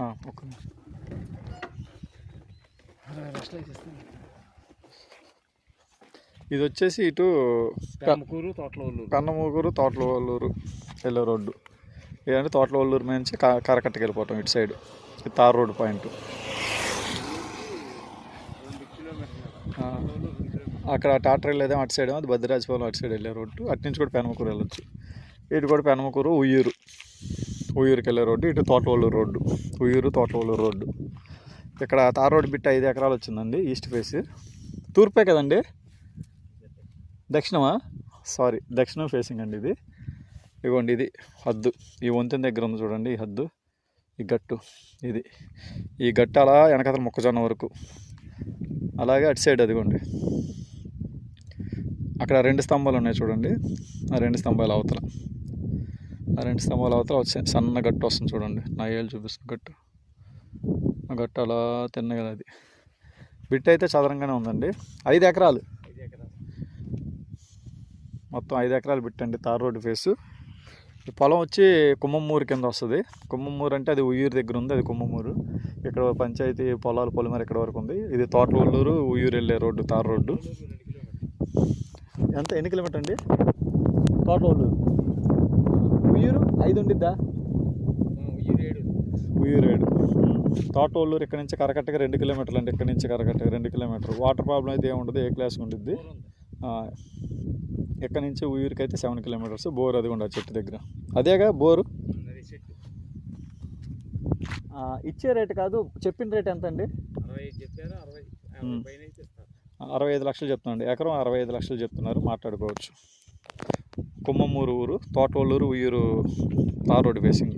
ఒక్క. ఇది వచ్చేసి ఇటు పెమ్మకూరు తోటలోళ్ళు కన్నమూగురు తోటలవల్లూరు వెళ్ళే రోడ్డు. ఇదంటే తోటలవల్లూరు నుంచి కరకట్టకి వెళ్ళిపోవటం ఇటు సైడ్. Tar road point. అక్కడ టాటర్ వెళ్ళేదేమో అటు సైడ్ ఏమో అది భద్రాజపాలెం అటు సైడ్ వెళ్ళే రోడ్డు. అటు నుంచి కూడా పెనమకూరు వెళ్ళొచ్చు. ఇటు కూడా పెనమకూరు ఉయ్యూరు. ఉయ్యూరుకి వెళ్ళే రోడ్డు ఇటు తోటవల్లూరు రోడ్డు ఉయ్యూరు తోటవల్లూరు రోడ్డు. ఇక్కడ తార్ రోడ్ బిట్ ఐదు ఎకరాలు వచ్చిందండి ఈస్ట్ ఫేస్. తూర్పే కదండి? దక్షిణమా? సారీ దక్షిణం ఫేసింగ్ అండి ఇది. ఇదిగోండి ఇది హద్దు. ఈ వంతెన దగ్గర ఉంది చూడండి ఈ హద్దు. ఈ గట్టు ఇది. ఈ గట్టు అలా వెనకతల మొక్కజొన్న వరకు. అలాగే అటు సైడ్ అదిగోండి. అక్కడ రెండు స్తంభాలు ఉన్నాయి చూడండి ఆ రెండు స్తంభాలు అవతల. ఆ రెండు స్తంభాల అవతల వచ్చే సన్న గట్టు వస్తుంది చూడండి. నా ఏళ్ళు చూపిస్తుంది గట్టు. ఆ గట్టు అలా తిన్నగా అది. బిట్ అయితే చదరంగానే ఉందండి. ఐదు ఎకరాలు. మొత్తం ఐదు ఎకరాలు బిట్టండి తార్ రోడ్డు ఫేసు. పొలం వచ్చి కుమ్మమ్మూరు కింద వస్తుంది. కుమ్మమ్మూరు అంటే అది ఉయ్యూరు దగ్గర ఉంది అది కుమ్మమ్మూరు ఇక్కడ పంచాయతీ పొలాలు పొలిమేర ఇక్కడ వరకు ఉంది. ఇది తోటలూరు ఉయ్యూరు వెళ్ళే రోడ్డు తార్ రోడ్డు. ఎంత ఎన్ని కిలోమీటర్ అండి? తోటలూరు ఐదు ఉండిద్దా? ఉయ్యూరు ఏడు. తోటలూరు ఇక్కడ నుంచి కరకట్టగా రెండు కిలోమీటర్లు అండి. ఇక్కడ నుంచి కరకట్టగా రెండు కిలోమీటర్లు. వాటర్ ప్రాబ్లం అయితే ఏముండదు ఏ క్లాస్ ఉండిద్ది. ఇక్కడ నుంచి ఊరికి అయితే సెవెన్ కిలోమీటర్స్. బోర్ అది ఉండదు చెట్టు దగ్గర. అదేగా బోరు? ఆ, ఇచ్చే రేటు కాదు చెప్పిన రేట్ ఎంత అండి అరవై ఐదు లక్షలు చెప్తున్నాండి ఎకరం అరవై ఐదు లక్షలు చెప్తున్నారు. మాట్లాడుకోవచ్చు. కుమ్మమూరు ఊరు Thotavalluru Uyyuru tar road facing